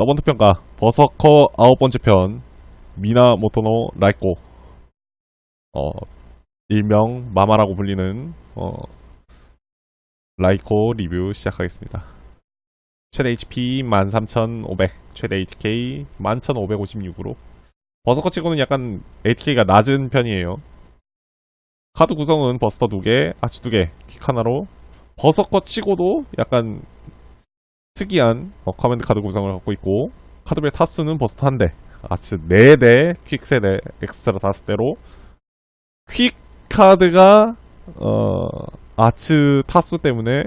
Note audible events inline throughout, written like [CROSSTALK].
서번트 평가 버서커 아홉 번째 편 미나 모토노 라이코 어 일명 마마라고 불리는 어 라이코 리뷰 시작하겠습니다. 최대 HP 13,500, 최대 ATK 11,556으로 버서커 치고는 약간 ATK가 낮은 편이에요. 카드 구성은 버스터 2개, 아치 2개, 킥 하나로 버서커 치고도 약간 특이한 어, 커맨드 카드 구성을 갖고 있고 카드별 타수는 버스터 한 대, 아츠 4대, 퀵 3대, 엑스트라 5대로 퀵 카드가 어, 아츠 타수 때문에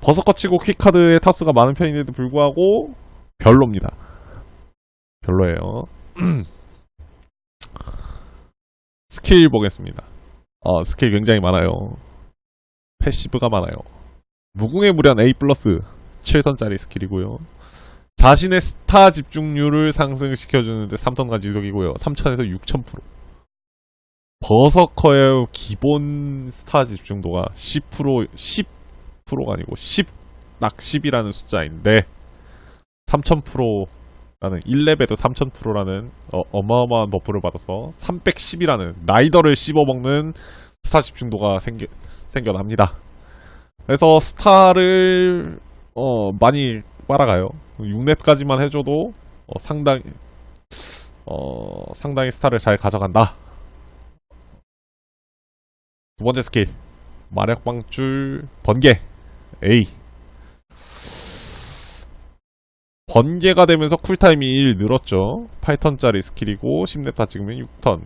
버서커 치고 퀵 카드의 타수가 많은 편인데도 불구하고 별로입니다. 별로예요. [CLEARS THROAT] 스킬 보겠습니다. 어, 스킬 굉장히 많아요. 패시브가 많아요. 무궁의 무련 A 플러스 7선짜리 스킬이고요. 자신의 스타 집중률을 상승시켜주는데 3턴간 지속이고요. 3000에서 6000%. 버서커의 기본 스타 집중도가 10% 10%가 아니고 10, 딱 10이라는 숫자인데 3000%라는 1렙에도 3000%라는 어, 마어마한 버프를 받아서 310이라는 라이더를 씹어먹는 스타 집중도가 생겨, 생겨납니다. 그래서 스타를 어, 많이 빨아가요. 6렙까지만 해줘도 어, 상당히 어, 상당히 스타를 잘 가져간다. 두 번째 스킬. 마력방줄 번개. A 번개가 되면서 쿨타임이 1 늘었죠. 8턴짜리 스킬이고 10렙 찍으면 6턴.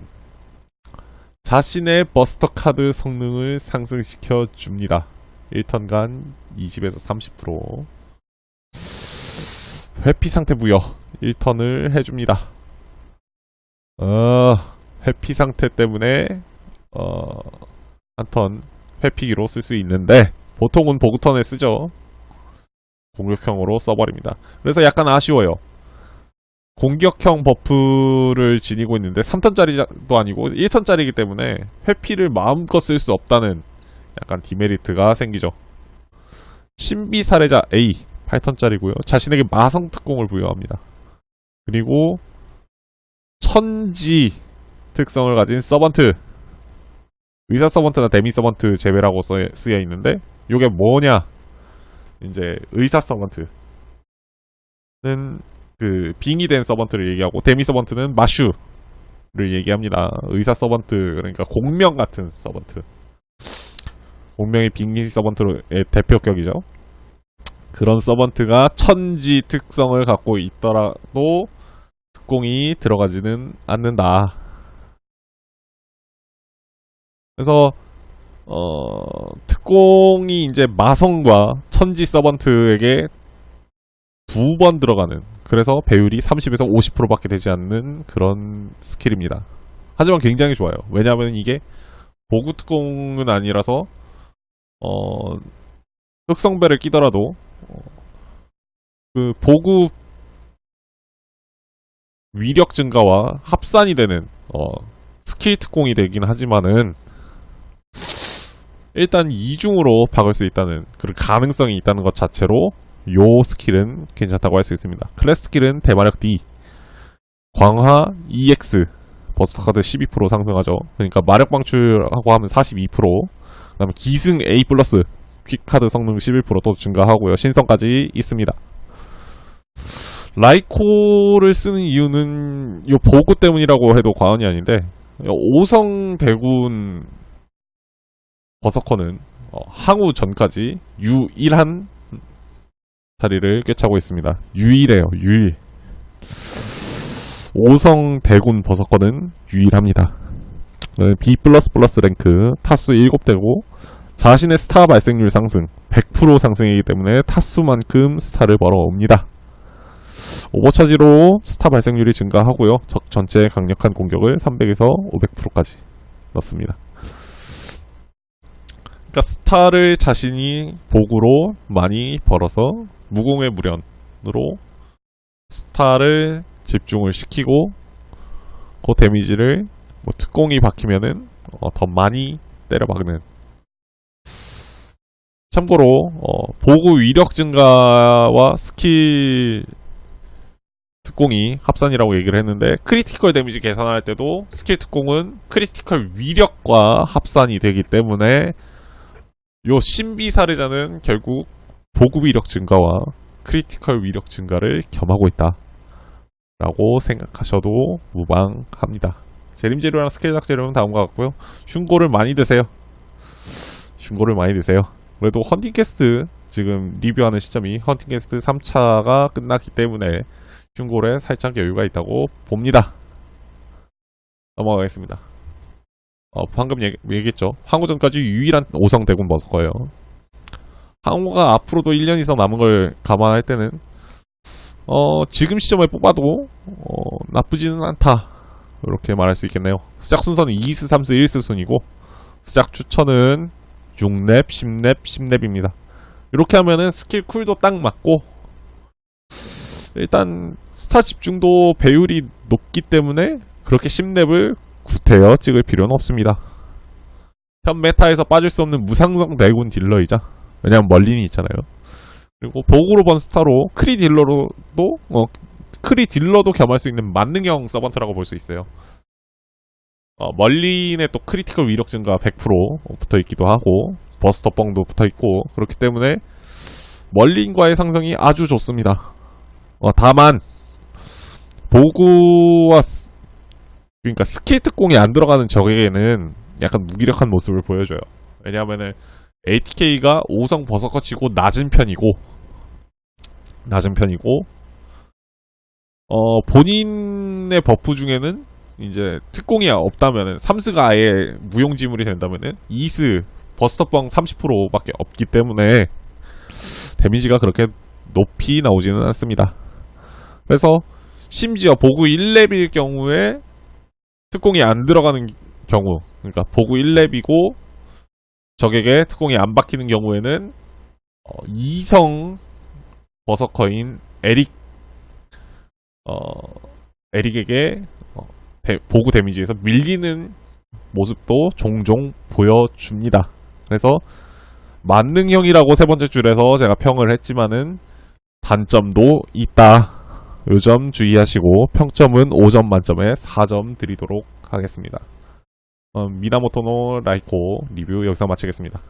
자신의 버스터 카드 성능을 상승시켜 줍니다 1턴간 20에서 30% 회피 상태 부여 1턴을 해줍니다 어, 회피 상태 때문에 어, 한턴 회피기로 쓸 수 있는데 보통은 보그턴에 쓰죠. 공격형으로 써버립니다. 그래서 약간 아쉬워요. 공격형 버프를 지니고 있는데 3턴짜리도 아니고 1턴짜리이기 때문에 회피를 마음껏 쓸 수 없다는 약간 디메리트가 생기죠. 신비 살해자 A 8턴짜리고요. 자신에게 마성 특공을 부여합니다. 그리고 천지 특성을 가진 서번트 의사 서번트나 데미 서번트 써, 쓰여 있는데 요게 뭐냐 이제 의사 서번트는 그 빙이 된 서번트를 얘기하고 데미 서번트는 마슈를 얘기합니다 의사 서번트 그러니까 공명 같은 서번트 공명이 빙이 서번트의 대표격이죠 그런 서번트가 천지 특성을 갖고 있더라도 특공이 들어가지는 않는다 그래서 어, 특공이 이제 마성과 천지 서번트에게 두 번 들어가는 그래서 배율이 30에서 50%밖에 되지 않는 그런 스킬입니다. 하지만 굉장히 좋아요. 왜냐하면 이게 보구 특공은 아니라서 어, 흑성배를 끼더라도 어, 그 보구 위력 증가와 합산이 되는 어, 스킬 특공이 되긴 하지만은 일단 이중으로 박을 수 있다는 그런 가능성이 있다는 것 자체로 요 스킬은 괜찮다고 할 수 있습니다. 클래스 스킬은 대마력 D, 광화 EX, 버스터 카드 12% 상승하죠. 그러니까 마력 방출하고 하면 42%, 그 다음에 기승 A 플러스, 퀵 카드 성능 11%또 증가하고요. 신성까지 있습니다. 라이코를 쓰는 이유는 요 보고 때문이라고 해도 과언이 아닌데 오성 대군 버서커는 어, 항우 전까지 유일한 자리를 꿰차고 있습니다. 유일해요. 유일. 오성 대군 버서커는 유일합니다. 네, B 랭크 타수 7대고 자신의 스타 발생률 상승 100% 상승이기 때문에 타수만큼 스타를 벌어옵니다. 오버차지로 스타 발생률이 증가하고요. 적 전체 강력한 공격을 300에서 500%까지 넣습니다. 그러니까 스타를 자신이 복으로 많이 벌어서 무공의 무련으로 스타를 집중을 시키고 그 데미지를 뭐 특공이 박히면은 어, 더 많이 때려박는 참고로 어, 보구 위력 증가와 스킬 특공이 합산이라고 얘기를 했는데 크리티컬 데미지 계산할 때도 스킬 특공은 크리티컬 위력과 합산이 되기 때문에 요 신비 사례자는 결국 보급 위력 증가와 크리티컬 위력 증가를 겸하고 있다. 라고 생각하셔도 무방합니다. 재림 재료랑 스킬 작 재료는 다음과 같고요. 흉고를 많이 드세요. 흉고를 많이 드세요. 그래도 헌팅 캐스트 지금 리뷰하는 시점이 헌팅 캐스트 3차가 끝났기 때문에 흉골에 살짝 여유가 있다고 봅니다. 넘어가겠습니다. 어, 방금 얘기, 얘기 했죠. 항우전까지 유일한 5성 대군 버섯 거예요. 항우가 앞으로도 1년 이상 남은 걸 감안할 때는 어, 지금 시점에 뽑아도 어, 나쁘지는 않다. 이렇게 말할 수 있겠네요. 시작 순서는 2스, 3스, 1스 순이고 시작 추천은 6렙, 10렙, 10렙입니다. 이렇게 하면은 스킬 쿨도 딱 맞고 일단 스타 집중도 배율이 높기 때문에 그렇게 10렙을 구태여 찍을 필요는 없습니다. 현 메타에서 빠질 수 없는 무상성 내군 딜러이자 왜냐면 멀린이 있잖아요. 그리고 보그로 번 스타로 크리 딜러로도 어, 크리 딜러도 겸할 수 있는 만능형 서번트라고 볼 수 있어요. 어, 멀린에 또 크리티컬 위력 증가 100% 붙어 있기도 하고 버스터 뻥도 붙어 있고 그렇기 때문에 멀린과의 상성이 아주 좋습니다. 어, 다만 보구와 스- 그러니까 스킬 특공이 안 들어가는 적에게는 약간 무기력한 모습을 보여줘요. 왜냐하면은 ATK가 5성 버섯거 치고 낮은 편이고 낮은 편이고 어 본인의 버프 중에는 이제 특공이 없다면은 삼스가 아예 무용지물이 된다면은 이스 버스터뻥 30%밖에 없기 때문에 데미지가 그렇게 높이 나오지는 않습니다. 그래서 심지어 보구 1렙일 경우에 특공이 안 들어가는 경우 그러니까 보구 1렙이고 적에게 특공이 안 박히는 경우에는 어, 이성 버서커인 에릭 어, 에릭에게 어, 데- 보구 데미지에서 밀리는 모습도 종종 보여줍니다. 그래서 만능형이라고 세 번째 줄에서 제가 평을 했지만은 단점도 있다. 요점 주의하시고 평점은 5점 만점에 4점 드리도록 하겠습니다. 어, 미나모토노 라이코 리뷰 여기서 마치겠습니다.